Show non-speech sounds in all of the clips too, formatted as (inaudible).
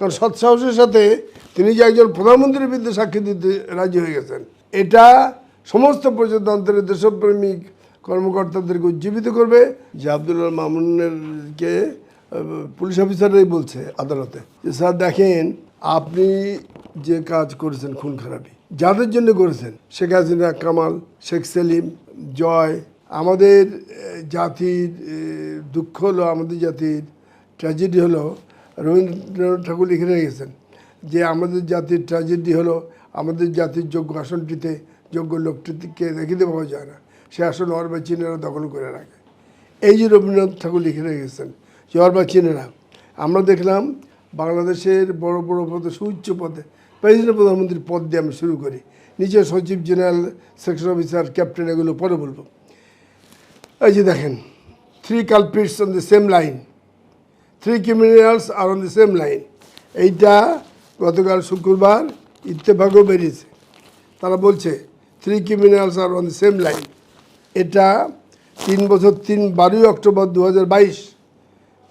কারণ সৎসাহসের সাথে তিনি যে একজন প্রধানমন্ত্রীর বিরুদ্ধে সাক্ষী দিতে রাজি হয়ে গেছেন। এটা সমস্ত প্রজাতন্ত্রের দেশপ্রেমিক কর্মকর্তাদেরকে উজ্জীবিত করবে। যে আবদুল্লাহ মামুনেরকে পুলিশ অফিসাররাই বলছে আদালতে যে, স্যার, দেখেন, আপনি যে কাজ করেছেন খুন খারাপি, যাদের জন্য করেছেন, শেখ হাসিনা, কামাল, শেখ সেলিম, জয়, আমাদের জাতির দুঃখ হলো, আমাদের জাতির, ট্র্যাজেডি হলো রবীন্দ্রনাথ ঠাকুর লিখে রেখেছেন যে আমাদের জাতির ট্র্যাজেডি হলো আমাদের জাতির যোগ্য আসনটিতে যোগ্য লোকটিকে দেখিতে পাওয়া যায় না। সে আসন অর্বাচীনেরা দখল করে রাখে। এই যে রবীন্দ্রনাথ ঠাকুর লিখে রেখেছেন যে অর্বাচীনেরা আমরা দেখলাম বাংলাদেশের বড় বড় পদে, সুউচ্চ পদে, প্রেসিডেন্ট প্রধানমন্ত্রীর পদ দিয়ে আমি শুরু করি। নিচে সচিব জেনারেল সেকশন অফিসার ক্যাপ্টেন এগুলো পরে বলব। এই যে দেখেন three culprits on the same line three criminals R on the same line এইটা গতকাল শুক্রবার ইত্তেফাকও বেরিয়েছে। তারা বলছে থ্রি ক্রিমিনালস আর অন দ্য সেম লাইন এটা তিন বছর, তিন, বারোই অক্টোবর দু হাজার বাইশ।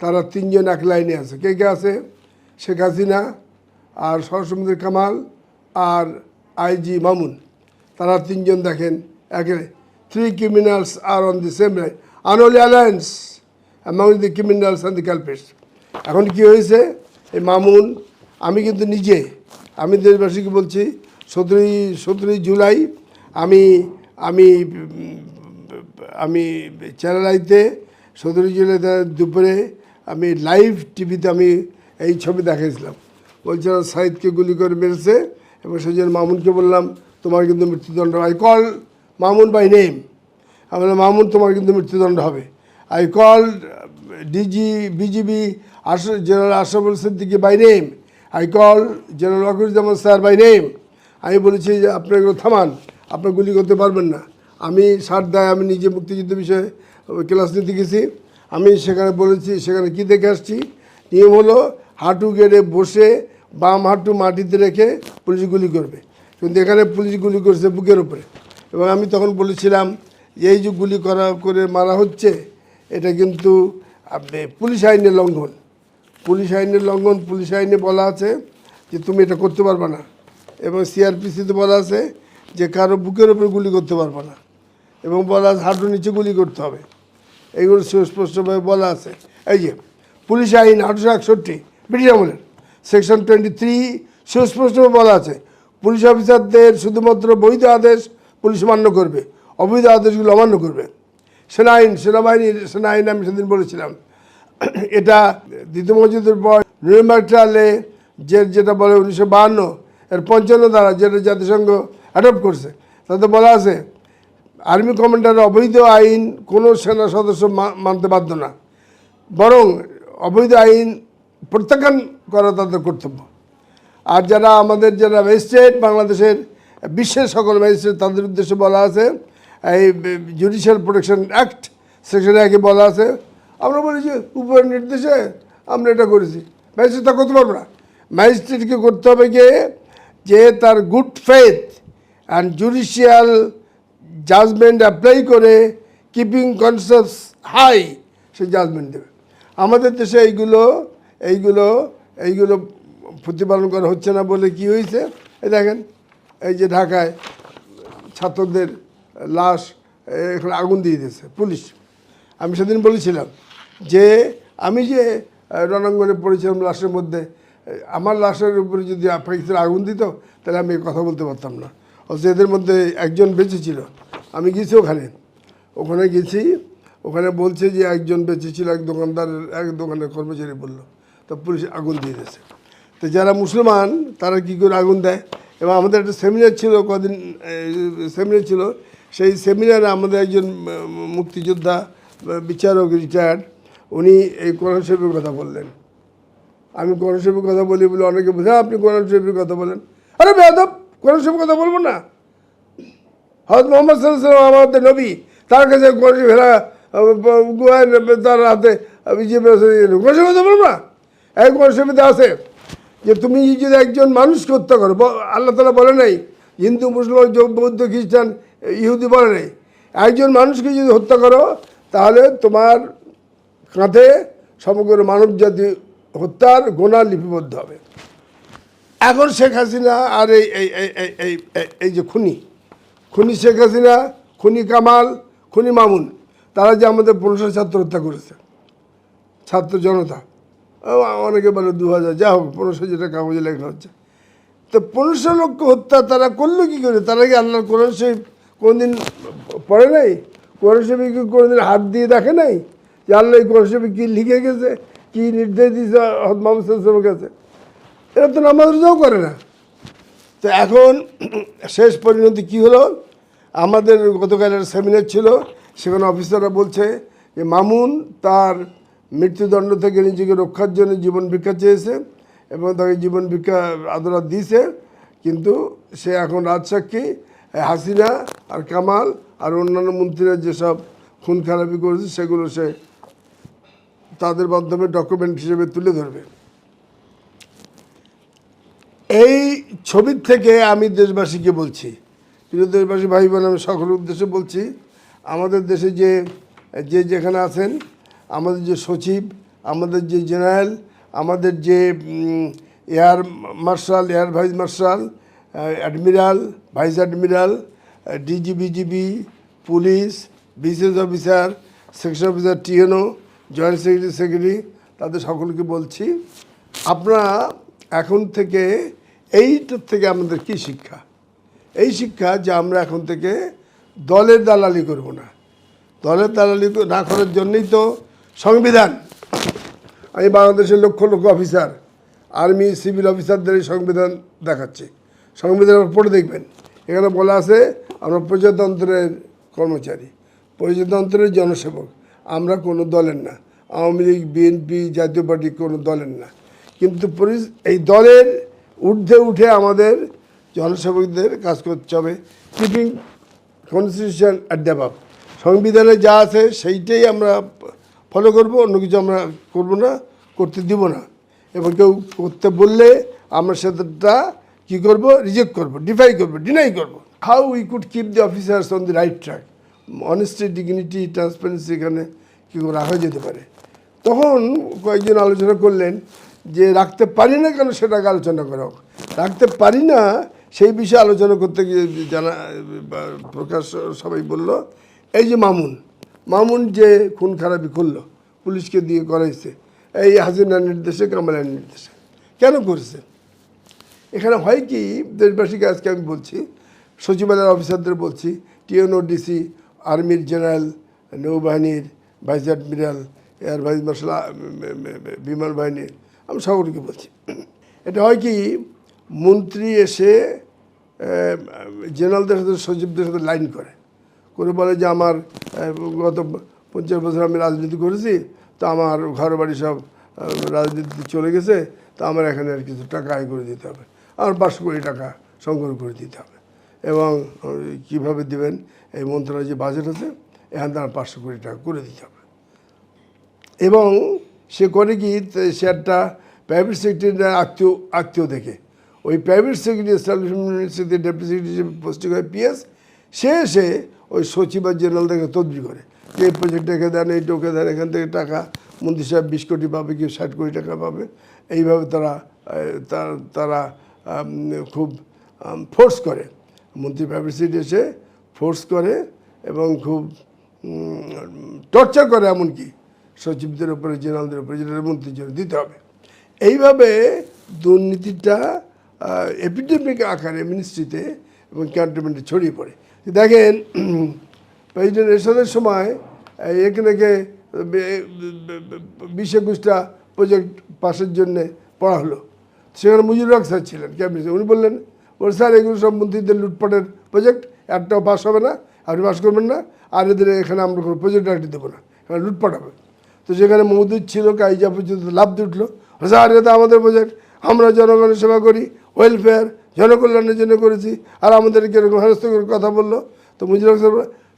তারা তিনজন এক লাইনে আছে। কে কে আছে? শেখ হাসিনা আর সরসমুদ্র কামাল আর আইজি মামুন। তারা তিনজন দেখেন একে three criminals R on the same line only alliance among the criminals and the culprits এখন কি হয়েছে? এই মামুন, আমি কিন্তু নিজে, আমি দেশবাসীকে বলছি, সতেরোই সতেরোই জুলাই আমি আমি আমি চ্যানেল আইতে সতেরোই জুলাই দুপুরে আমি লাইভ টিভিতে আমি এই ছবি দেখাইছিলাম। বলছিলাম সাইদকে গুলি করে মেরেছে এবং সেই জন্য মামুনকে বললাম, তোমার কিন্তু মৃত্যুদণ্ড I call Mamun by name আমি মামুন, তোমার কিন্তু মৃত্যুদণ্ড হবে। আই কল ডিজি বিজিবি আশ general Ashraful Siddiqui by name I call general Wakiruzzaman sir by name আমি বলেছি যে আপনি এগুলো থামান, আপনি গুলি করতে পারবেন না। আমি সার দায়, আমি নিজে মুক্তিযুদ্ধ বিষয়ে ক্লাস নিতে গেছি। আমি সেখানে বলেছি, সেখানে কী দেখে আসছি? নিয়ম হলো হাঁটু গেড়ে বসে বাম হাঁটু মাটিতে রেখে পুলিশ গুলি করবে। কিন্তু এখানে পুলিশ গুলি করছে বুকের উপরে। এবং আমি তখন বলেছিলাম যে এই যে গুলি করা, করে মারা হচ্ছে, এটা কিন্তু পুলিশ আইনের লঙ্ঘন। পুলিশ আইনের লঙ্ঘন, পুলিশ আইনে বলা আছে যে তুমি এটা করতে পারবে না। এবং সিআরপিসিতে বলা আছে যে কারও বুকের উপরে গুলি করতে পারবে না। এবং বলা আছে হাঁটু নিচে গুলি করতে হবে। এইগুলো সুস্পষ্টভাবে বলা আছে। এই যে, পুলিশ আইন আঠারোশো একষট্টি, ব্রিটিশ আমলের সেকশন টোয়েন্টি থ্রি সুস্পষ্টভাবে বলা আছে, পুলিশ অফিসারদের শুধুমাত্র বৈধ আদেশ পুলিশ মান্য করবে, অবৈধ আদেশগুলো অমান্য করবে। সেনা আইন সেনাবাহিনীর সেনা আইন আমি সেদিন বলেছিলাম (clears throat) এটা দ্বিতীয় মসজিদের পর নভেম্বর ট্রায়ালে যে যেটা বলে উনিশশো বাহান্ন, এর পঞ্চান্ন দ্বারা যেটা জাতিসংঘ অ্যাডপ্ট করছে, তাতে বলা আছে, আর্মি কমান্ডার অবৈধ আইন কোনো সেনা সদস্য মানতে বাধ্য না, বরং অবৈধ আইন প্রত্যাখ্যান করা তাদের কর্তব্য। আর যারা আমাদের যারা ম্যাজিস্ট্রেট, বাংলাদেশের বিশ্বের সকল ম্যাজিস্ট্রেট, তাদের উদ্দেশ্যে বলা আছে, এই জুডিশিয়াল প্রোটেকশন অ্যাক্ট সেকশন একে বলা আছে আমরা বলি যে উপরের নির্দেশে আমরা এটা করেছি। ম্যাজিস্ট্রেট তা করতে পারব না। ম্যাজিস্ট্রেটকে করতে হবে গিয়ে যে তার good faith and judicial judgement apply করে কিপিং কনসেপ্টস হাই সে জাজমেন্ট দেবে। আমাদের দেশে এইগুলো এইগুলো এইগুলো প্রতিপালন করা হচ্ছে না বলে কি হয়েছে? এই দেখেন, এই যে ঢাকায় ছাত্রদের লাশ এখানে আগুন দিয়ে দিয়েছে, পুলিশ। আমি সেদিন বলেছিলাম যে আমি যে রণাঙ্গনে পড়েছিলাম লাশের মধ্যে আমার লাশের উপরে যদি পাকিস্তান আগুন দিত, তাহলে আমি কথা বলতে পারতাম না। অথচ এদের মধ্যে একজন বেঁচে ছিল। আমি গেছি ওখানে। ওখানে গেছি, ওখানে বলছে যে একজন বেঁচে ছিল, এক দোকানদারের এক দোকানের কর্মচারী বলল, তো পুলিশ আগুন দিয়ে দিয়েছে। তো যারা মুসলমান, তারা কী করে আগুন দেয়? এবং আমাদের একটা সেমিনার ছিল কদিন সেমিনার ছিল। সেই সেমিনারে আমাদের একজন মুক্তিযোদ্ধা বিচারক রিটায়ার্ড উনি এই কোরআন শরীফের কথা বললেন। আমি কোরআন শরীফের কথা বলি বলে অনেকে বোঝা, আপনি কোরআন শরীফের কথা বলেন। আরে বেয়াদব, কোরআন শরীফের কথা বলব না। হজরত মোহাম্মদ সাল্লাম আমাদের নবী, তার কাছে কোরআন শরীফ গুহায় তার হাতে বিজেপি কোরআন শরীফের কথা বলব না? এই কোরআন শরীফে আছে যে তুমি যদি একজন মানুষকে হত্যা করো আল্লাহ তালা বলে নাই, হিন্দু মুসলমান বৌদ্ধ, খ্রিস্টান, ইহুদি বলে নাই। একজন মানুষকে যদি হত্যা করো, তাহলে তোমার কাঁধে সমগ্র মানব জাতি হত্যার গোনা লিপিবদ্ধ হবে। এখন শেখ হাসিনা আর এই এই এই এই যে খুনি খুনি শেখ হাসিনা, খুনি কামাল, খুনি মামুন, তারা যে আমাদের পনেরোশো ছাত্র হত্যা করেছে, ছাত্র জনতা অনেকে বলে দু হাজার, যা হোক পনেরোশো যেটা কাগজে লেখা হচ্ছে। তো পনেরোশো লক্ষ হত্যা তারা করল কী করে? তারা কি আল্লাহর কোরআন শরীফ কোনোদিন পড়ে নাই? কোরআন শরীফ কি কোনোদিন হাত দিয়ে দেখে নাই? যে আল্লাহ কোরআন কী লিখে গেছে, কী নির্দেশ দিয়েছে মোহাম্মদ সাল্লামের কাছে? এরা তো নামাজ রোজাও করে না। তো এখন শেষ পরিণতি কি হলো? আমাদের গতকালের সেমিনার ছিল, সেখানে অফিসাররা বলছে যে মামুন তার মৃত্যুদণ্ড থেকে নিজেকে রক্ষার জন্য জীবন ভিক্ষা চেয়েছে এবং তাকে জীবন ভিক্ষা আদালত দিয়েছে। কিন্তু সে এখন রাজসাক্ষী, হাসিনা আর কামাল আর অন্যান্য মন্ত্রীরা যেসব খুন খারাপি করেছে, সেগুলো সে তাদের মাধ্যমে ডকুমেন্ট হিসেবে তুলে ধরবে। এই ছবির থেকে আমি দেশবাসীকে বলছি, প্রিয় দেশবাসী ভাই বোন আমি সকলের উদ্দেশ্যে বলছি, আমাদের দেশে যে যে যেখানে আছেন, আমাদের যে সচিব, আমাদের যে জেনারেল, আমাদের যে air marshal, air vice marshal admiral vice admiral DG BGB police বিশেষ officer section officer TNO joint secretary secretary, তাদের সকলকে বলছি, আপনারা এখন থেকে এইটার থেকে আমাদের কি শিক্ষা? এই শিক্ষা যে আমরা এখন থেকে দলের দালালি করব না। দলের দালালি না করার জন্যই তো সংবিধান। আমি বাংলাদেশের lakh lakh officer, army, civil অফিসারদের সংবিধান দেখাচ্ছি। সংবিধান পড়ে দেখবেন। এখানে বলা আছে, আমরা প্রজাতন্ত্রের কর্মচারী, প্রজাতন্ত্রের জনসেবক। আমরা কোনো দলের না। আওয়ামী লীগ, বিএনপি জাতীয় পার্টি কোনো দলের না। কিন্তু এই দলের ঊর্ধ্বে উঠে আমাদের জনসেবকদের কাজ করতে হবে। Keeping constitution at the above সংবিধানে যা আছে সেইটাই আমরা ফলো করব, অন্য কিছু আমরা করব না, করতে দিব না। এবং কেউ করতে বললে আমরা সেটা কী করব? রিজেক্ট করব ডিফাই করব ডিনাই করব। How we could keep the officers on the right track honesty dignity transparency এখানে কী রাখা যেতে পারে? তখন কয়েকজন আলোচনা করলেন যে রাখতে পারি না কেন সেটাকে আলোচনা করা হোক। রাখতে পারি না সেই বিষয়ে আলোচনা করতে গিয়ে জানা প্রকাশ সবাই বলল, এই যে মামুন মামুন যে খুন খারাপি করল, পুলিশকে দিয়ে করাইছে, এই হাসিনার নির্দেশে, কামালের নির্দেশে, কেন করেছে? এখানে হয় কি, দেশবাসীকে আজকে আমি বলছি, সচিবালয়ের অফিসারদের বলছি টিএনও ডিসি আর্মির জেনারেল নৌবাহিনীর vice admiral air vice marshal বিমান বাহিনীর আমি সকলকে বলছি। এটা হয় কি মন্ত্রী এসে জেনারেলদের সাথে সচিবদের সাথে লাইন করে। করে বলে যে আমার গত পঞ্চাশ বছর আমি রাজনীতি করেছি তো আমার ঘর বাড়ি সব আহ, রাজনীতিতে চলে গেছে তো আমার এখানে আর কিছু টাকা আয় করে দিতে হবে। আর পাঁচশো কোটি টাকা সংগ্রহ করে দিতে হবে। এবং কীভাবে দিবেন, এই মন্ত্রণালয় যে বাজেট আছে, এখান থেকে পাঁচশো কোটি টাকা করে দিতে হবে। এবং সে করে কি একটা প্রাইভেট সেক্রেটারি আত্মীয় আত্মীয় দেখে। ওই private secretary establishment deputy secretary posting হয় পিএস সে এসে ওই সচিব আর জেনারেল থেকে তদবি করে। যে প্রজেক্ট এখানে দেন এই টোকে দেন, এখান থেকে টাকা, মন্ত্রী সাহেব বিশ কোটি পাবে, কেউ ষাট কোটি টাকা পাবে। এইভাবে তারা তারা খুব ফোর্স করে। মন্ত্রী প্রাইভেট এসে ফোর্স করে এবং খুব টর্চার করে এমনকি সচিবদের উপরে জেনারেলদের উপরে জেনারেল মন্ত্রীর জন্য দিতে হবে। এইভাবে দুর্নীতিটা এপিডেমিক আকারে মিনিস্ট্রিতে এবং ক্যান্টনমেন্টে ছড়িয়ে পড়ে। দেখেন প্রেসিডেন্ট এরশাদের সময় এখানে বিশ একুশটা প্রজেক্ট পাসের জন্যে পড়া হলো। সেখানে মুজিবুর স্যার ছিলেন ক্যাবিনেটে উনি বললেন বলে স্যার এগুলো সব মন্ত্রীদের লুটপাটের প্রজেক্ট একটাও পাস হবে না, আপনি পাস করবেন না, আর এদের এখানে আমরা কোনো প্রজেক্ট একটি দেবো না, এখানে লুটপাট হবে। তো সেখানে মৌদুদ ছিল, কাইজা পর্যন্ত লাভ উঠল। স্যার, এটা আমাদের প্রজেক্ট আমরা জনগণের সেবা করি ওয়েলফেয়ার জনকল্যাণের জন্য করেছি, আর আমাদেরকে এরকম হেনস্থ করে কথা বলল। তো রহমান স্যার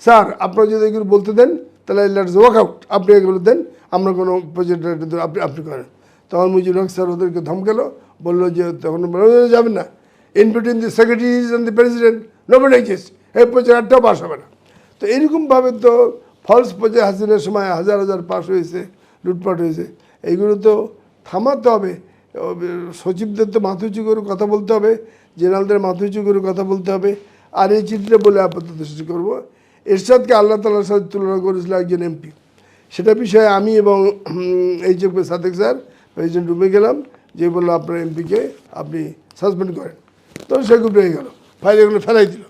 স্যার, আপনারা যদি এগুলো বলতে দেন, তাহলে লেটস ওয়ার্ক আউট আপনি এগুলো দেন, আমরা কোনো প্রজেক্ট আপনি আপনি করেন। তখন মুজিবুর রহমান স্যার ওদেরকে ধমকালো, বলল যে, তখন যাবেন না। In between the secretaries and the president noble exist এই প্রজেক্ট একটাও পাস হবে না। তো এইরকমভাবে তো ফলস প্রজেক্ট হাসিনের সময় হাজার হাজার পাস হয়েছে, লুটপাট হয়েছে। এইগুলো তো থামাতে হবে। সচিবদের তো মাথা করে কথা বলতে হবে, জেনারেলদের মাথা করে কথা বলতে হবে। আর এই চিঠিটা বলে আপাতত শেষ করব। এরশাদকে আল্লাহ তালার সাথে তুলনা করেছিল একজন এমপি। সেটা বিষয়ে আমি এবং এই যে সাদেক স্যার, প্রেসিডেন্ট রুমে গেলাম। যে বলল আপনার এমপিকে আপনি সাসপেন্ড করেন। তো সে খুব রেগে গেল, ফাইল এগুলো ফেলাই দিল।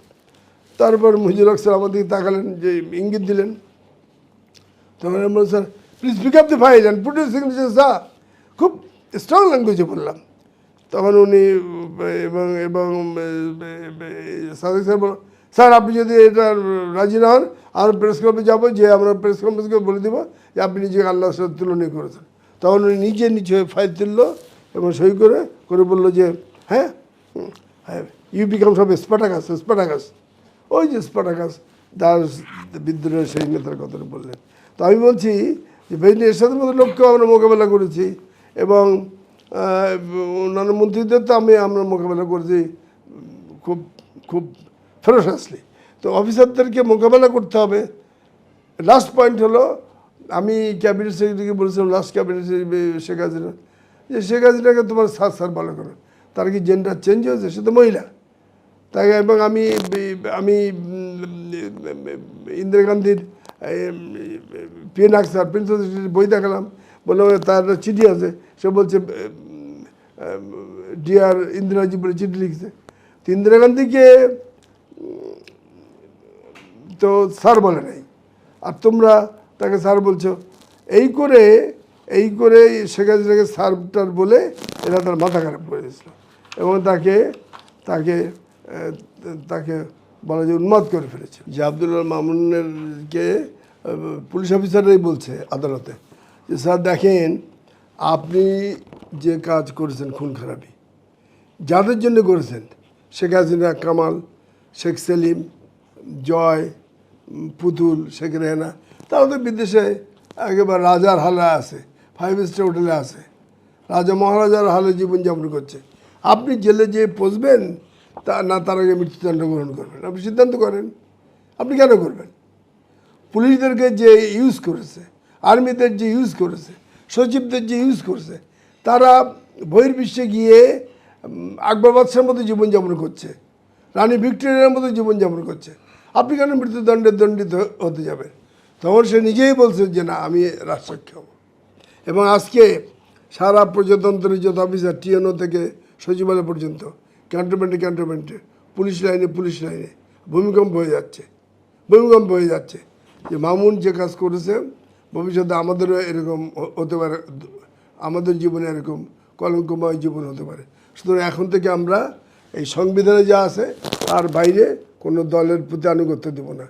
তারপর মুজিবুল হক স্যার আমার দিকে তাকালেন, যে ইঙ্গিত দিলেন। তখন আমি বললাম, sir please pick up the file and put your signature sir খুব স্ট্রং ল্যাঙ্গুয়েজে বললাম। তখন উনি, এবং এবং, সাদিক স্যার বলল, স্যার, আপনি যদি এটা রাজি না হন আমরা প্রেস ক্লাবে যাব, যে আমরা প্রেস কনফারেন্সকে বলে দেবো যে আপনি নিজেকে আল্লাহর সাথে তুলনা করেছেন। তখন উনি নিজে নিচে ফাইল তুললো এবং সই করে করে বলল যে হ্যাঁ ইউ বিকাম সব স্পাটাকাস স্পাটাকাস। ওই যে স্পাটাকাস, দাস বিদ্রোহের সেই নেতার কথাটা বললেন। তো আমি বলছি যে বেদিন এরশাদের মতো লোককেও আমরা মোকাবেলা করেছি এবং অন্যান্য মন্ত্রীদের তো আমি, আমরা মোকাবেলা করেছি খুব খুব ফেরোসাসলি তো অফিসারদেরকে মোকাবেলা করতে হবে। লাস্ট পয়েন্ট হলো, আমি ক্যাবিনেট সেক্রেটারিকে বলেছিলাম লাস্ট ক্যাবিনেট শেখ হাসিনা, যে শেখ হাসিনাকে তোমার স্যার স্যার ভালো করো। তার কি জেন্ডার চেঞ্জ হয়েছে, সে তো মহিলা। তাকে এবং আমি আমি ইন্দিরা গান্ধীর পিএনআক স্যার প্রিন্সেস বই দেখালাম। বললাম তার চিঠি আছে। সে বলছে ডিয়ার ইন্দিরাজি বলে চিঠি লিখছে। তো ইন্দিরা গান্ধীকে তো স্যার বলে নাই। আর তোমরা তাকে স্যার বলছো। এই করে এই করে শেখ হাসিনাকে স্যারটার বলে এরা তার মাথা খারাপ করে দিয়েছিল। এবং তাকে তাকে তাকে বলা যে উন্মাদ করে ফেলেছে। যে আবদুল্লাহ মামুনেরকে পুলিশ অফিসাররাই বলছে আদালতে যে, স্যার, দেখেন, আপনি যে কাজ করেছেন খুন খারাপি, যাদের জন্য করেছেন, শেখ হাসিনা, কামাল, শেখ সেলিম, জয়, পুতুল, শেখ রেহানা, তারা তো বিদেশে একেবারে রাজার হালে আছে, ফাইভ স্টার হোটেলে আছে, রাজা মহারাজার হালে জীবনযাপন করছে। আপনি জেলে যে পচবেন, তা না তার আগে মৃত্যুদণ্ড গ্রহণ করবেন। আপনি সিদ্ধান্ত করেন। আপনি কেন করবেন? পুলিশদেরকে যে ইউজ করেছে আর্মিদের যে ইউজ করেছে, সচিবদের যে ইউজ করেছে, তারা বহির্বিশ্বে গিয়ে আকবর বাদশার মতো জীবনযাপন করছে। রানী ভিক্টোরিয়ার মতো জীবনযাপন করছে। আপনি কেন মৃত্যুদণ্ডের দণ্ডিত হতে যাবেন? তখন সে নিজেই বলছে যে, না, আমি রাষ্ট্রাক্ষী হব। এবং আজকে সারা প্রজাতন্ত্রের যত অফিসার টিএনও থেকে সচিবালয় পর্যন্ত ক্যান্টনমেন্টে ক্যান্টনমেন্টে পুলিশ লাইনে পুলিশ লাইনে, ভূমিকম্প হয়ে যাচ্ছে। ভূমিকম্প হয়ে যাচ্ছে। যে মামুন যে কাজ করেছে, ভবিষ্যতে আমাদেরও এরকম হতে পারে, আমাদের জীবনে এরকম কলঙ্কময় জীবন হতে পারে। সুতরাং এখন থেকে আমরা এই সংবিধানে যা আছে, তার বাইরে কোনো দলের প্রতি আনুগত্য দেব না।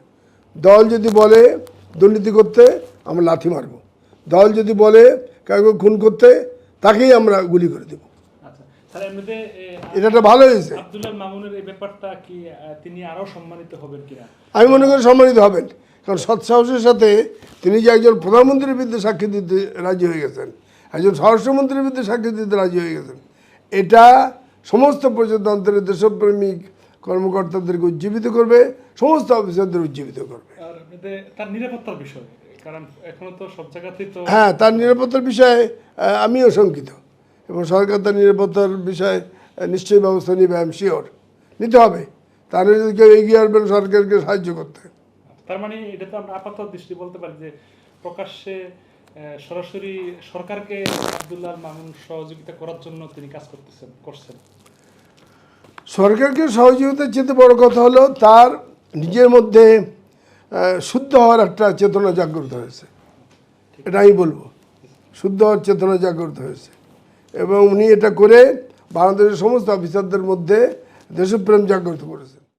দল যদি বলে দুর্নীতি করতে, আমরা লাথি মারব। দল যদি বলে কাউকে খুন করতে, তাকেই আমরা গুলি করে দেব। এটা ভালো হয়েছে। আব্দুল্লাহ মামুনের এই ব্যাপারটা কি তিনি আরও সম্মানিত হবেন কিনা? আমি মনে করি সম্মানিত হবেন। কারণ সৎসাহসের সাথে তিনি যে একজন প্রধানমন্ত্রীর বিরুদ্ধে সাক্ষী দিতে রাজি হয়ে গেছেন একজন স্বরাষ্ট্রমন্ত্রীর বিরুদ্ধে সাক্ষী দিতে রাজি হয়ে গেছেন এটা সমস্ত প্রজাতন্ত্রের দেশপ্রেমিক কর্মকর্তাদেরকে উজ্জীবিত করবে সমস্ত অফিসারদের উজ্জীবিত করবে। তার নিরাপত্তার বিষয় কারণ এখনও তো সব জায়গাতেই তো হ্যাঁ তার নিরাপত্তার বিষয়ে আমিও শঙ্কিত। এবং সরকার তার নিরাপত্তার বিষয়ে নিশ্চয়ই ব্যবস্থা নেবে আই এম শিওর নিতে হবে। তাহলে যদি কেউ এগিয়ে আসবেন সরকারকে সাহায্য করতে। তার মানে এটা তো আমরা আপাতত দৃষ্টি বলতে পারি যে প্রকাশ্যে সরাসরি সরকারকে আব্দুল্লাহ মামুন সহযোগিতা করার জন্য তিনি কাজ করতেছেন করছেন। সরকারকে সহযোগিতার চেয়ে বড় কথা হলো তার নিজের মধ্যে শুদ্ধ হওয়ার একটা চেতনা জাগ্রত হয়েছে। এটা আমি বলব। শুদ্ধ হওয়ার চেতনা জাগ্রত হয়েছে। এবং উনি এটা করে বাংলাদেশের সমস্ত অফিসারদের মধ্যে দেশপ্রেম জাগ্রত করেছেন।